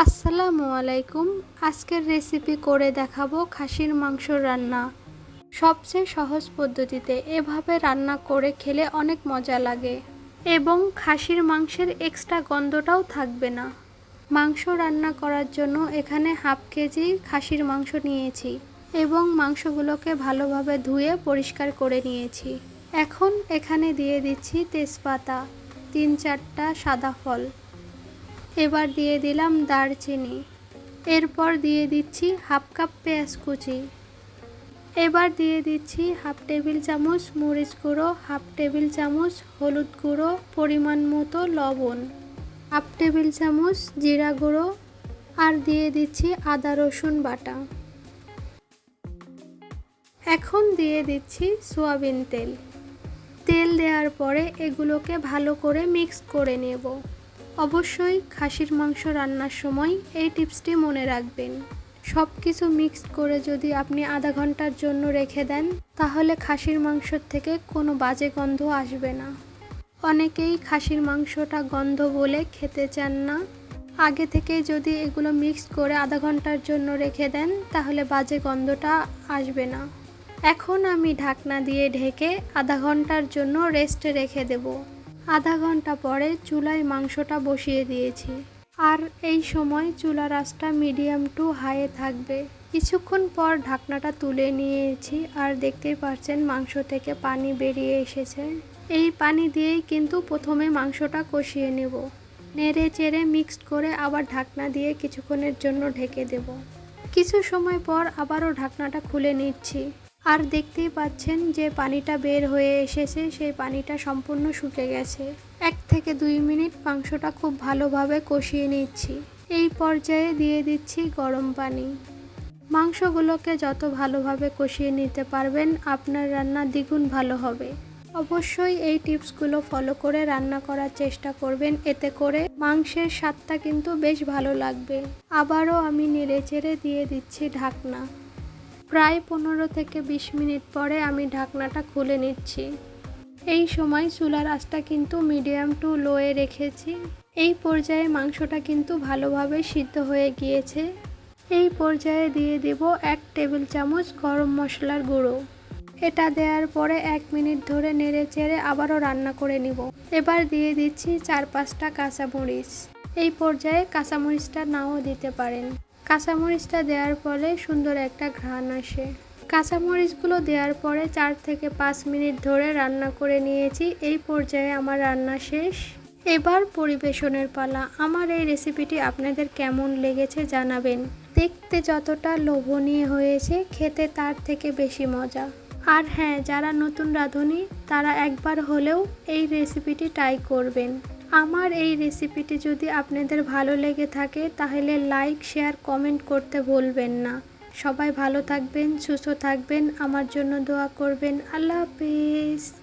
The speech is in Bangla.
আসসালামু আলাইকুম। আজকের রেসিপি করে দেখাবো খাসির মাংস রান্না। সবচেয়ে সহজ পদ্ধতিতে এভাবে রান্না করে খেলে অনেক মজা লাগে এবং খাসির মাংসের এক্সট্রা গন্ধটাও থাকবে না। মাংস রান্না করার জন্য এখানে হাফ কেজি খাসির মাংস নিয়েছি এবং মাংসগুলোকে ভালোভাবে ধুয়ে পরিষ্কার করে নিয়েছি। এখন এখানে দিয়ে দিচ্ছি তেজপাতা, তিন চারটা সাদা ফল। এবার দিয়ে দিলাম দারচিনি। এরপর দিয়ে দিচ্ছি হাফ কাপ পেঁয়াজ কুচি। এবার দিয়ে দিচ্ছি হাফ টেবিল চামচ মরিচ গুঁড়ো, হাফ টেবিল চামচ হলুদ গুঁড়ো, পরিমাণ মতো লবণ, হাফ টেবিল চামচ জিরা গুঁড়ো আর দিয়ে দিচ্ছি আদা রসুন বাটা। এখন দিয়ে দিচ্ছি সোয়াবিন তেল। তেল দেওয়ার পরে এগুলোকে ভালো করে মিক্স করে নেব। অবশ্যই খাসির মাংস রান্নার সময় এই টিপসটি মনে রাখবেন। সব কিছু মিক্স করে যদি আপনি আধা ঘণ্টার জন্য রেখে দেন, তাহলে খাসির মাংসর থেকে কোনো বাজে গন্ধ আসবে না। অনেকেই খাসির মাংসটা গন্ধ বলে খেতে চান না। আগে থেকে যদি এগুলো মিক্স করে আধা ঘণ্টার জন্য রেখে দেন, তাহলে বাজে গন্ধটা আসবে না। এখন আমি ঢাকনা দিয়ে ঢেকে আধা ঘণ্টার জন্য রেস্টে রেখে দেবো। আধা ঘণ্টা পরে চুলায় মাংসটা বসিয়ে দিয়েছি। আর এই সময় চুলার আঁচটা মিডিয়াম টু হাইয়ে থাকবে। কিছুক্ষণ পর ঢাকনাটা তুলে নিয়েছি আর দেখতেই পাচ্ছেন মাংস থেকে পানি বেরিয়ে এসেছে। এই পানি দিয়েই কিন্তু প্রথমে মাংসটা কষিয়ে নেব। নেড়ে চেড়ে মিক্সড করে আবার ঢাকনা দিয়ে কিছুক্ষণের জন্য ঢেকে দেব। কিছু সময় পর আবারও ঢাকনাটা খুলে নিচ্ছি। আর দেখতেই পাচ্ছেন যে পানিটা বের হয়ে এসেছে, সেই পানিটা সম্পূর্ণ শুকে গেছে। এক থেকে দুই মিনিট মাংসটা খুব ভালোভাবে কষিয়ে নিচ্ছি। এই পর্যায়ে দিয়ে দিচ্ছি গরম পানি। মাংসগুলোকে যত ভালোভাবে কষিয়ে নিতে পারবেন, আপনার রান্না দ্বিগুণ ভালো হবে। অবশ্যই এই টিপসগুলো ফলো করে রান্না করার চেষ্টা করবেন, এতে করে মাংসের স্বাদটা কিন্তু বেশ ভালো লাগবে। আবারও আমি নেড়ে চেড়ে দিয়ে দিচ্ছি ঢাকনা। প্রায় পনেরো থেকে বিশ মিনিট পরে আমি ঢাকনাটা খুলে নিচ্ছি। এই সময় চুলার আঁচটা কিন্তু মিডিয়াম টু লোয়ে রেখেছি। এই পর্যায়ে মাংসটা কিন্তু ভালোভাবে সিদ্ধ হয়ে গিয়েছে। এই পর্যায়ে দিয়ে দেব এক টেবিল চামচ গরম মশলার গুঁড়ো। এটা দেওয়ার পরে এক মিনিট ধরে নেড়ে চেড়ে আবারও রান্না করে নিব। এবার দিয়ে দিচ্ছি চার পাঁচটা কাঁচামরিচ। এই পর্যায়ে কাঁচামরিচটা নাও দিতে পারেন। কাঁচামরিচটা দেওয়ার ফলে সুন্দর একটা ঘ্রাণ আসে। কাঁচামরিচগুলো দেওয়ার পরে চার থেকে পাঁচ মিনিট ধরে রান্না করে নিয়েছি। এই পর্যায়ে আমার রান্না শেষ। এবার পরিবেশনের পালা। আমার এই রেসিপিটি আপনাদের কেমন লেগেছে জানাবেন। দেখতে যতটা লোভনীয় হয়েছে, খেতে তার থেকে বেশি মজা। আর হ্যাঁ যারা নতুন রাঁধুনি, তারা একবার হলেও এই রেসিপিটি ট্রাই করবেন। আমার এই রেসিপিটি যদি আপনাদের ভালো লেগে থাকে, তাহলে লাইক শেয়ার কমেন্ট করতে ভুলবেন না। সবাই ভালো থাকবেন, সুস্থ থাকবেন, আমার জন্য দোয়া করবেন। আল্লাহ হাফিজ।